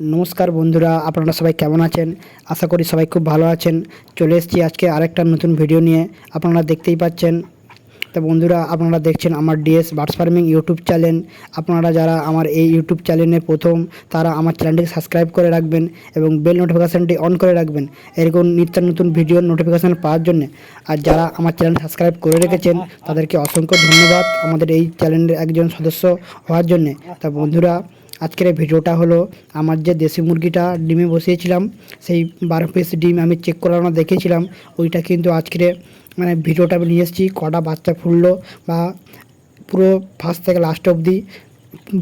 নমস্কার বন্ধুরা, আপনারা সবাই কেমন আছেন? আশা করি সবাই খুব ভালো আছেন। চলে এসেছি আজকে আরেকটা নতুন ভিডিও নিয়ে। আপনারা দেখতেই পাচ্ছেন। তা বন্ধুরা, আপনারা দেখছেন আমার DS birds farming YouTube channel আপনারা যারা আমার এই ইউটিউব চ্যানেলে প্রথম, তারা আমার চ্যানেলটিকে সাবস্ক্রাইব করে রাখবেন এবং বেল নোটিফিকেশানটি অন করে রাখবেন। এরকম নিত্য নতুন ভিডিওর নোটিফিকেশান পাওয়ার জন্য। আর যারা আমার চ্যানেল সাবস্ক্রাইব করে রেখেছেন, তাদেরকে অসংখ্য ধন্যবাদ আমাদের এই চ্যানেলের একজন সদস্য হওয়ার জন্যে। তা বন্ধুরা আজকের ভিডিওটা হলো আমার যে দেশি মুরগিটা ডিমে বসিয়েছিলাম, সেই বারো পিস ডিম আমি চেক করানো দেখেছিলাম। ওইটা কিন্তু আজকের মানে ভিডিওটা আমি নিয়ে এসেছি, কটা বাচ্চা ফুললো বা পুরো ফার্স্ট থেকে লাস্ট অবধি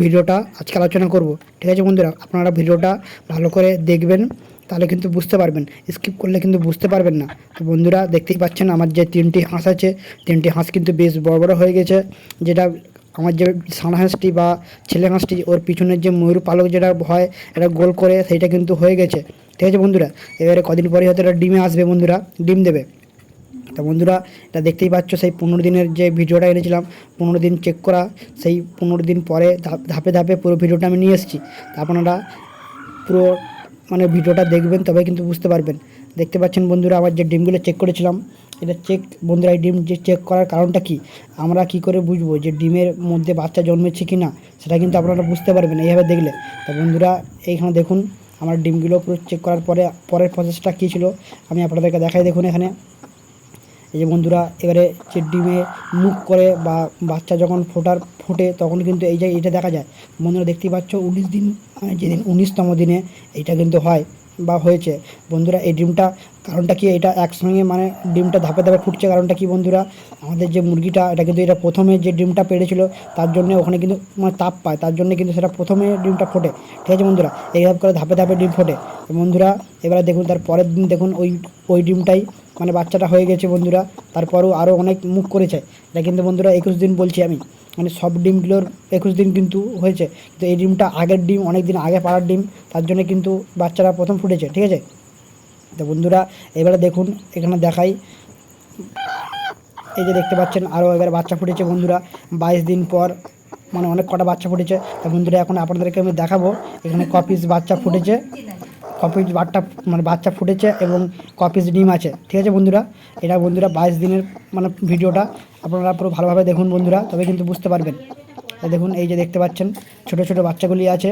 ভিডিওটা আজকে আলোচনা করব। ঠিক আছে বন্ধুরা, আপনারা ভিডিওটা ভালো করে দেখবেন, তাহলে কিন্তু বুঝতে পারবেন। স্কিপ করলে কিন্তু বুঝতে পারবেন না। তো বন্ধুরা, দেখতেই পাচ্ছেন আমার যে তিনটি হাঁস আছে, তিনটি হাঁস কিন্তু বেশ বড় বড় হয়ে গেছে, যেটা আমার যে হাঁসটি বা ছেলে হাঁসটি ওর পিছনের যে ময়ূর পালক যেটা হয়, এটা গোল করে সেইটা কিন্তু হয়ে গেছে। ঠিক আছে বন্ধুরা? এবারে কদিন পরে হয়তো এটা ডিমে আসবে বন্ধুরা, ডিম দেবে। তা বন্ধুরা, এটা দেখতেই পাচ্ছ সেই পনেরো দিনের যে ভিডিওটা এনেছিলাম, পনেরো দিন চেক করা, সেই পনেরো দিন পরে ধাপ- ধাপে ধাপে পুরো ভিডিওটা আমি নিয়ে এসেছি। তা আপনারা পুরো মানে ভিডিওটা দেখবেন তবে কিন্তু বুঝতে পারবেন। দেখতে পাচ্ছেন বন্ধুরা, আমার যে ডিমগুলো চেক করেছিলাম এটা চেক বন্ধুরা, এই ডিম যে চেক করার কারণটা কি? আমরা কি করে বুঝব যে ডিমের মধ্যে বাচ্চা জন্মেছে কি না সেটা কিন্তু আপনারা বুঝতে পারবেন, এইভাবে দেখলে। তা বন্ধুরা, এইখানে দেখুন, আমার ডিমগুলো পুরো চেক করার পরে, পরের প্রসেসটা কী ছিল? আমি আপনাদেরকে দেখাই, দেখুন এখানে। এই যে বন্ধুরা, এবারে যে ডিমে মুখ করে বা বাচ্চা যখন ফোটার, ফোটে, তখন কিন্তু এই যে এটা দেখা যায়। বন্ধুরা, দেখতেই পাচ্ছ, উনিশ দিন মানে যেদিন উনিশতম দিনে, এইটা কিন্তু হয়। বা হয়েছে। বন্ধুরা, এই ডিমটা কারণটা কি? এটা একসঙ্গে মানে ডিমটা ধাপে ধাপে ফুটছে, কারণটা কি বন্ধুরা? আমাদের যে মুরগিটা, এটা কিন্তু এটা প্রথমে যে ডিমটা পেড়েছিল, তার জন্য ওখানে কিন্তু মানে তাপ পায়, তার জন্য কিন্তু সেটা প্রথমে ডিমটা ফোটে। ঠিক আছে বন্ধুরা? এইভাবে করে ধাপে ধাপে ডিম ফোটে। বন্ধুরা, এবারে দেখুন, তার পরের দিন দেখুন, ওই ওই ডিমটাই মানে বাচ্চাটা হয়ে গেছে বন্ধুরা। তারপরেও আরও অনেক মুখ করেছে। এটা কিন্তু বন্ধুরা একুশ দিন বলছি আমি। মানে সব ডিমগুলোর একুশ দিন কিন্তু হয়েছে। তো এই ডিমটা আগের ডিম অনেক দিন আগে পাড়ার ডিম, তার জন্য কিন্তু বাচ্চারা প্রথম ফুটেছে, ঠিক আছে? তো বন্ধুরা, এবারে দেখুন, এখানে দেখাই। এই যে দেখতে পাচ্ছেন আরও এবার বাচ্চা ফুটেছে বন্ধুরা। বাইশ দিন পর মানে অনেক কটা বাচ্চা ফুটেছে। তা বন্ধুরা, এখন আপনাদেরকে আমি দেখাবো, এখানে কপিস বাচ্চা ফুটেছে। কপিস বাটটা মানে বাচ্চা ফুটেছে এবং কপিস ডিম আছে। ঠিক আছে বন্ধুরা? এটা বন্ধুরা বাইশ দিনের মানে ভিডিওটা। আপনারা পুরো ভালোভাবে দেখুন বন্ধুরা, তবে কিন্তু বুঝতে পারবেন। দেখুন, এই যে দেখতে পাচ্ছেন, ছোট ছোট বাচ্চাগুলি আছে।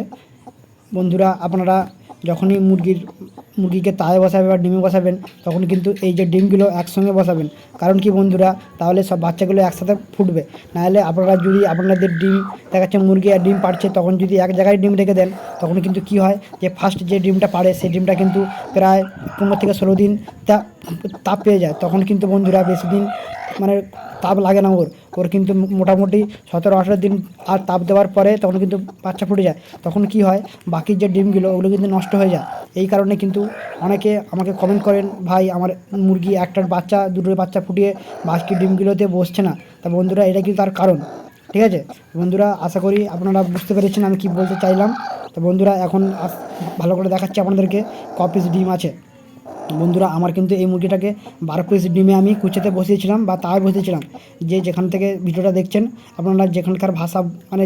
বন্ধুরা, আপনারা যখনই মুরগির, মুরগিকে তায়ে বসাবে বা ডিমে বসাবেন, তখন কিন্তু এই যে ডিমগুলো একসঙ্গে বসাবেন। কারণ কি বন্ধুরা? তাহলে সব বাচ্চাগুলো একসাথে ফুটবে। নাহলে আপনারা যদি আপনাদের ডিম দেখাচ্ছে মুরগি আর ডিম পাড়ছে, তখন যদি এক জায়গায় ডিম রেখে দেন, তখন কিন্তু কি হয় যে ফার্স্ট যে ডিমটা পাড়ে, সেই ডিমটা কিন্তু প্রায় পনেরো থেকে ষোলো দিন তা, তাপ পেয়ে যায়। তখন কিন্তু বন্ধুরা বেশি দিন মানে তাপ লাগে না ওর। ওর কিন্তু মোটামুটি সতেরো আঠেরো দিন আর তাপ দেওয়ার পরে তখন কিন্তু বাচ্চা ফুটে যায়। তখন কি হয়, বাকি যে ডিমগুলো, ওগুলো কিন্তু নষ্ট হয়ে যায়। এই কারণে কিন্তু অনেকে আমাকে কমেন্ট করেন, ভাই, আমার মুরগি একটার বাচ্চা দুটোর বাচ্চা ফুটিয়ে বাকি ডিমগুলোতে বসছে না। তা বন্ধুরা, এটা কিন্তু তার কারণ। ঠিক আছে? বন্ধুরা, আশা করি আপনারা বুঝতে পেরেছেন আমি কি বলতে চাইলাম। তো বন্ধুরা, এখন ভালো করে দেখাচ্ছি আপনাদেরকে, কপিস ডিম আছে। বন্ধুরা, আমার কিন্তু এই মুরগিটাকে বারো পিস ডিমে আমি কুচেতে বসিয়েছিলাম বা তাই বসিয়েছিলাম। যে যেখান থেকে ভিডিওটা দেখছেন, আপনারা যেখানকার ভাষা মানে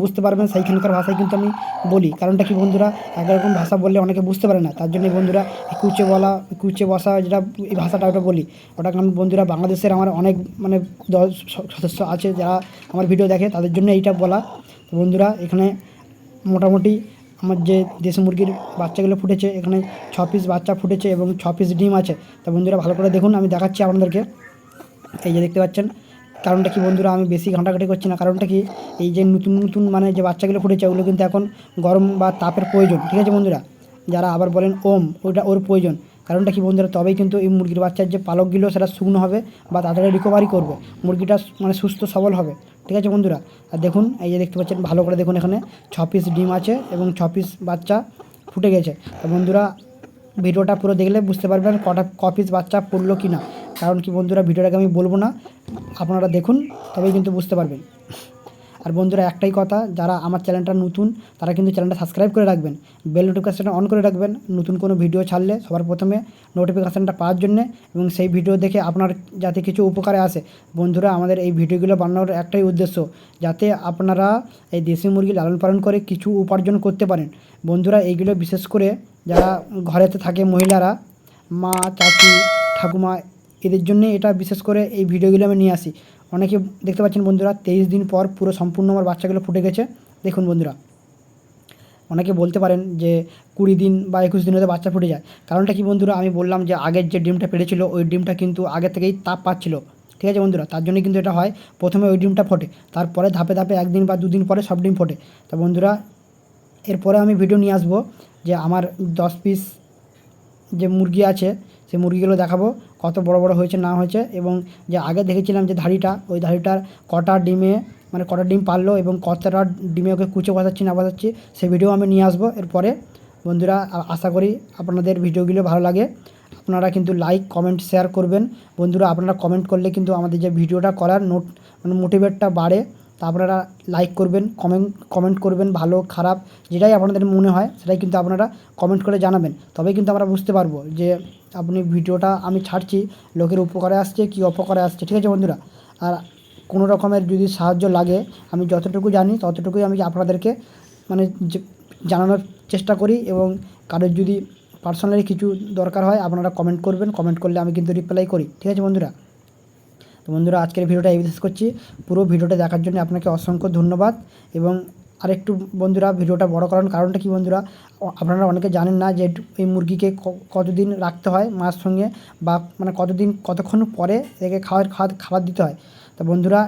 বুঝতে পারবেন, সেইখানকার ভাষায় কিন্তু আমি বলি। কারণটা কি বন্ধুরা একরকম ভাষা বললে অনেকে বুঝতে পারে না। তার জন্য বন্ধুরা কুচে বলা, কুচে বসা যেটা এই ভাষাটা ওটা বলি। ওটা কারণ বন্ধুরা, বাংলাদেশের আমার অনেক মানে সদস্য আছে যারা আমার ভিডিও দেখে, তাদের জন্য এইটা বলা। বন্ধুরা, এখানে মোটামুটি আমার যে দেশি মুরগির বাচ্চাগুলো ফুটেছে, এখানে ছ পিস বাচ্চা ফুটেছে এবং ছ পিস ডিম আছে। তা বন্ধুরা ভালো করে দেখুন, আমি দেখাচ্ছি আপনাদেরকে। এই যে দেখতে পাচ্ছেন, কারণটা কি বন্ধুরা আমি বেশি ঘাঁটাঘাঁটি করছি না, কারণটা কি এই যে নতুন নতুন মানে যে বাচ্চাগুলো ফুটেছে, ওগুলো কিন্তু এখন গরম বা তাপের প্রয়োজন, ঠিক আছে বন্ধুরা? যারা আবার বলেন ওম, ওইটা ওর প্রয়োজন। কারণটা কি বন্ধুরা, তবেই কিন্তু এই মুরগির বাচ্চার যে পালকগুলো, সেটা শুকনো হবে বা তাড়াতাড়ি রিকভারি করবে। মুরগিটা মানে সুস্থ সবল হবে। ঠিক আছে বন্ধুরা? আর দেখুন, এই যে দেখতে পাচ্ছেন, ভালো করে দেখুন এখানে ছ পিস ডিম আছে এবং ছ পিস বাচ্চা ফুটে গেছে। তো বন্ধুরা, ভিডিওটা পুরো দেখলে বুঝতে পারবেন কটা, ক পিস বাচ্চা পড়ল কি না কারণ কি বন্ধুরা, ভিডিওটাকে আমি বলব না, আপনারা দেখুন, তবেই কিন্তু বুঝতে পারবেন। আর বন্ধুরা একটাই কথা, যারা আমার চ্যানেলটা নতুন, তারা কিন্তু চ্যানেলটা সাবস্ক্রাইব করে রাখবেন। বেল নোটিফিকেশানটা অন করে রাখবেন, নতুন কোনো ভিডিও ছাড়লে সবার প্রথমে নোটিফিকেশানটা পাওয়ার জন্য এবং সেই ভিডিও দেখে আপনার যাতে কিছু উপকারে আসে। বন্ধুরা, আমাদের এই ভিডিওগুলো বানানোর একটাই উদ্দেশ্য, যাতে আপনারা এই দেশি মুরগি লালন পালন করে কিছু উপার্জন করতে পারেন। বন্ধুরা, এইগুলো বিশেষ করে যারা ঘরেতে থাকে মহিলারা, মা, চাচি, ঠাকুমা এদের জন্যে এটা বিশেষ করে এই ভিডিওগুলো আমি নিয়ে আসি। অনেকে দেখতে পাচ্ছেন বন্ধুরা, তেইশ দিন পর পুরো সম্পূর্ণ আমার বাচ্চাগুলো ফুটে গেছে। দেখুন বন্ধুরা, অনেকে বলতে পারেন যে কুড়ি দিন বা একুশ দিন হতে বাচ্চা ফুটে যায়। কারণটা কি বন্ধুরা? আমি বললাম যে আগের যে ডিমটা পেড়েছিল, ওই ডিমটা কিন্তু আগে থেকেই তাপ পাচ্ছিল। ঠিক আছে বন্ধুরা? তার জন্য কিন্তু এটা হয়। প্রথমে ওই ডিমটা ফোটে, তারপরে ধাপে ধাপে একদিন বা দুদিন পরে সব ডিম ফোটে। তা বন্ধুরা, এরপরে আমি ভিডিও নিয়ে আসব যে আমার দশ পিস যে মুরগি আছে সেই মুরগিগুলো দেখাবো, কত বড় বড় হয়েছে, না হয়েছে এবং যে আগে দেখেছিলাম যে ধাড়িটা, ওই ধাড়িটার কটা ডিমে মানে কটা ডিম পারল এবং কতটা ডিমে ওকে কুচে বসাচ্ছি না বসাচ্ছি সেই ভিডিও আমি নিয়ে আসব এরপরে। বন্ধুরা আশা করি আপনাদের ভিডিওগুলো ভালো লাগে। আপনারা কিন্তু লাইক কমেন্ট শেয়ার করবেন। বন্ধুরা, আপনারা কমেন্ট করলে কিন্তু আমাদের যে ভিডিওটা করার নোট মানে মোটিভেটটা বাড়ে। তা আপনারা লাইক করবেন কমেন্ট কমেন্ট করবেন ভালো, খারাপ যেটাই আপনাদের মনে হয় সেটাই কিন্তু আপনারা কমেন্ট করে জানাবেন। তবেই কিন্তু আমরা বুঝতে পারব যে আপনি ভিডিওটা আমি ছাড়ছি, লোকের উপকারে আসছে কি অপকারে আসছে, ঠিক আছে বন্ধুরা? আর কোনো রকমের যদি সাহায্য লাগে, আমি যতটুকু জানি ততটুকুই আমি আপনাদেরকে মানে জানানোর চেষ্টা করি এবং কারোর যদি পার্সোনালি কিছু দরকার হয় আপনারা কমেন্ট করবেন কমেন্ট করলে আমি কিন্তু রিপ্লাই করি, ঠিক আছে বন্ধুরা? তো বন্ধুরা, আজকের ভিডিওটা এই বিশেষ করছি। পুরো ভিডিওটা দেখার জন্য আপনাকে অসংখ্য ধন্যবাদ এবং আরেকটু বন্ধুরা, ভিডিওটা বড় করার কারণটা কি বন্ধুরা আপনারা অনেকে জানেন না যে এই মুরগিকে কতদিন রাখতে হয় মার সঙ্গে বা মানে কতদিন, কতক্ষণ পরে একে খাওয়ার খাওয়ার, খাবার দিতে হয়। তো বন্ধুরা,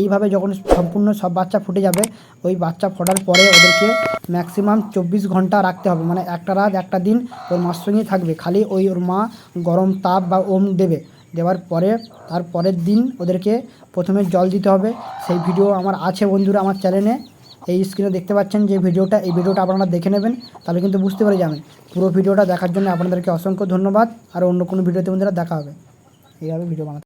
এইভাবে যখন সম্পূর্ণ সব বাচ্চা ফুটে যাবে, ওই বাচ্চা ফোটার পরে ওদেরকে ম্যাক্সিমাম চব্বিশ ঘণ্টা রাখতে হবে। মানে একটা রাত, একটা দিন ওর মার সঙ্গেই থাকবে। খালি ওই ওর মা গরম তাপ বা ওম দেবে। দেওয়ার পরে তার পরের দিন ওদেরকে প্রথমে জল দিতে হবে। সেই ভিডিও আমার আছে বন্ধুরা আমার চ্যানেলে। এই স্ক্রিনে দেখতে পাচ্ছেন যে ভিডিওটা, এই ভিডিওটা আপনারা দেখে নেবেন, তাহলে কিন্তু বুঝতে পেরে যাবেন। পুরো ভিডিওটা দেখার জন্য আপনাদেরকে অসংখ্য ধন্যবাদ। আর অন্য কোনো ভিডিওতে বন্ধুরা দেখা হবে। এইভাবে ভিডিও বানাতে